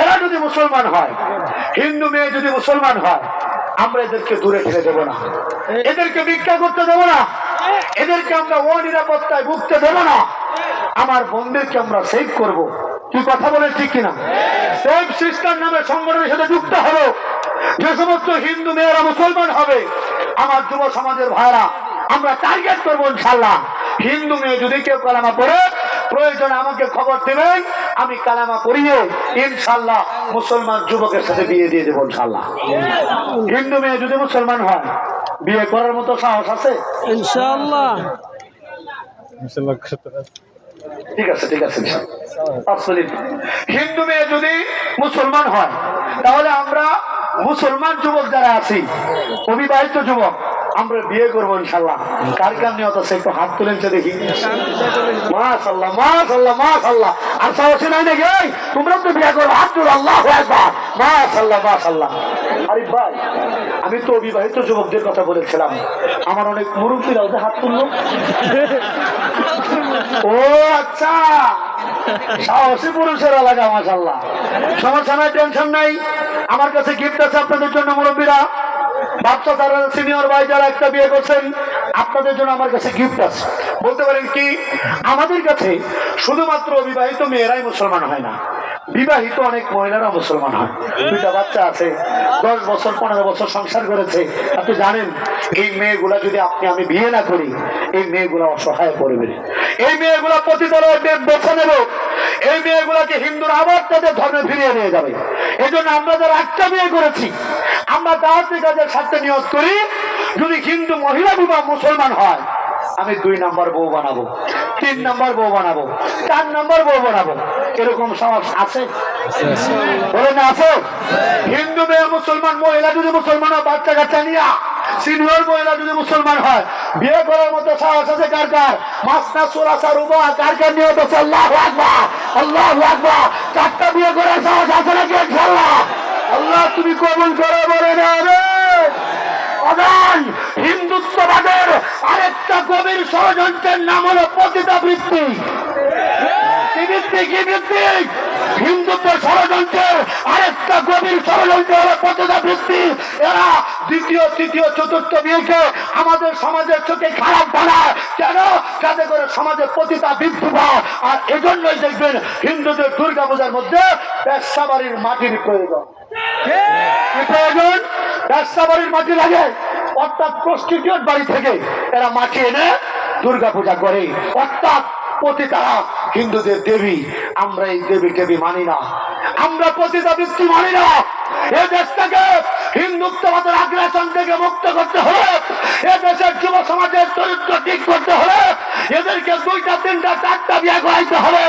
এরা যদি মুসলমান হয়, হিন্দু মেয়ে যদি মুসলমান হয়, আমরা এদেরকে দূরে ঠেলে দেবো না। এদেরকে ভিক্ষা করতে দেবো না। এদেরকে আমরা অনিরাপত্তায় ভুগতে দেবো না। আমার বোনদেরকে আমরা সেভ করব। কি কথা বলে ঠিক কিনা? সেভ সিস্টার নামে সংগঠনের সাথে যুক্ত হলো। যে সমস্ত হিন্দু মেয়েরা মুসলমান হবে, আমার যুব সমাজের ভাইরা, আমরা টার্গেট করব ইনশাল্লাহ হিন্দু মেয়ে যদি কেউ কালামা পড়ে প্রয়োজনে আমাকে খবর দেবেন আমি কালামা পড়িয়ে ইনশাল্লাহ মুসলমান যুবকের সাথে বিয়ে দিয়ে দেবো ইনশাল্লাহ হিন্দু মেয়ে যদি মুসলমান হয় বিয়ে করার মতো সাহস আছে? ইনশাআল্লাহ। ঠিক আছে ঠিক আছে হিন্দু মেয়ে যদি মুসলমান হয় তাহলে আমরা মুসলমান যুবক যারা আছি অবিবাহিত যুবক আমরা বিয়ে করব ইনশাল্লাহ কার কার আছে? একটু হাত তুলেছে দেখি। মাশাল্লাহ মাশাল্লাহ মাশাল্লাহ আর নাই নাকি? এই, তোমরা তো বিয়ে হাত মাশাল্লাহ মাশাল্লাহ আরে ভাই আমি তো অবিবাহিত যুবকদের কথা বলেছিলাম। আমার অনেক মুরব্বীরাও যে হাত তুললো। ও আচ্ছা। সাহসী পুরুষের এলাকা মাসাল্লাহ সমস্যা নাই টেনশন নাই। আমার কাছে গিফট আছে আপনাদের জন্য মুরব্বীরা। বাচ্চা যারা সিনিয়র ভাই যারা একটা বিয়ে করছেন, আপনাদের জন্য আমার কাছে গিফট আছে। বলতে পারেন কি, আমাদের কাছে শুধুমাত্র অবিবাহিত মেয়েরাই মুসলমান হয় না। বিবাহিত অনেক মহিলারা মুসলমান হয়। দুইটা বাচ্চা আছে, দশ বছর, পনেরো বছর সংসার করেছে। আপনি জানেন, এই মেয়েগুলা যদি আপনি, আমি বিয়ে না করি, এই মেয়েগুলা অসহায় পড়বে এই মেয়েগুলা প্রতিদলের বেছে নেব। এই মেয়েগুলাকে হিন্দুরা আবার তাদের ধর্মে ফিরিয়ে নিয়ে যাবে। এই জন্য আমরা যারা একটা বিয়ে করেছি, আমরা দাওয়াতি কাজের সাথে নিয়োগ করি। যদি হিন্দু মহিলা বিবাহ মুসলমান হয় আমি দুই নাম্বার বউ বানাবো তিন নাম্বার বউ বানাবো চার নাম্বার বউ বানাবো। এরকম সাহস আছে? বলে না আছে? হিন্দু মেয়ে মুসলমান মহিলা যদি মুসলমান বাচ্চা কাচ্চা নিয়া সিনিয়র মহিলা যদি মুসলমান হয় বিয়ে করার মতো সাহস আছে কার কার? মাসনা সোরাসা রুবা কার কার আছে আল্লাহ আকবার আল্লাহ আকবার। চারটা বিয়ে করার সাহস আছে নাকি ইনশাল্লাহ আল্লাহ তুমি কবুল করে বলে না হিন্দুত্ববাদের আরেকটা গভীর ষড়যন্ত্রের নাম হলো পতিতা বৃত্তি। কি ভিত্তিক কি ভিত্তিক হিন্দুত্বের ষড়যন্ত্রের আরেকটা গভীর ষড়যন্ত্র হলো পতিতা বৃত্তি। এরা দ্বিতীয়, তৃতীয়, চতুর্থ বিয়েকে আমাদের সমাজের চোখে খারাপ বানায়। কেন? যাতে করে সমাজে পতিতা বৃদ্ধি পায়। আর এজন্যই দেখবেন হিন্দুদের দুর্গা পূজার মধ্যে ব্যবসা বাড়ির মাটির প্রয়োজন। কি প্রয়োজন? ব্যবসা বাড়ির মাটি লাগে অর্থাৎ প্রস্টিটিউট বাড়ি থেকে এরা মাটি এনে দুর্গা পূজা করে। অর্থাৎ পতিতারা, হিন্দুদের দেবী, আমরা এই দেবী দেবী মানি না। আমরা পতিতা বৃত্তি মানি না। এ দেশটাকে হিন্দুত্ববাদের আগ্রাসন থেকে মুক্ত করতে হলে, এ দেশের যুব সমাজের চরিত্র ঠিক করতে হলে, এদেরকে দুইটা, তিনটা, চারটা বিয়ে করাইতে হবে।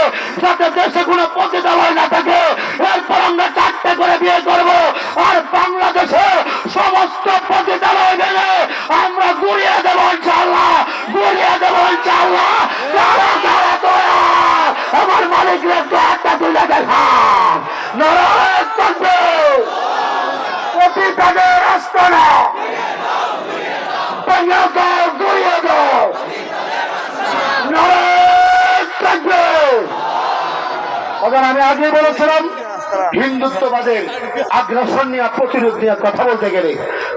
পতিতাদের রাস্তা না। ভেঙে দাও গুড়িয়ে দাও। নারায়ণ থাকবে। আমি আগে বলেছিলাম হিন্দুত্ববাদের আগ্রাসন নিয়ে, প্রতিরোধ নিয়ে কথা বলতে গেলে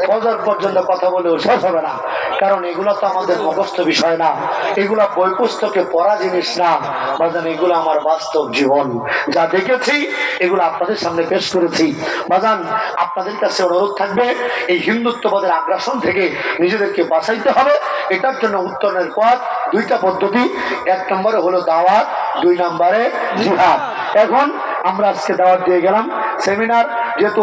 বজার পর্যন্ত কথা বলেও শেষ হবে না। কারণ এগুলো তো আমাদের মুখস্থ বিষয় না। এগুলা বই পুস্তকে পড়া জিনিস না। বাজান, এগুলো আমার বাস্তব জীবন। যা দেখেছি, এগুলো আপনাদের সামনে পেশ করেছি। বাজান, আপনাদের কাছে অনুরোধ থাকবে, এই হিন্দুত্ববাদের আগ্রাসন থেকে নিজেদেরকে বাঁচাইতে হবে। এটার জন্য উত্তরণের পথ, দুইটা পদ্ধতি। এক নম্বরে হলো দাওয়াত, দুই নম্বরে জিহাদ। এখন আমরা আজকে দাওয়াত দিয়ে গেলাম। সেমিনার যেহেতু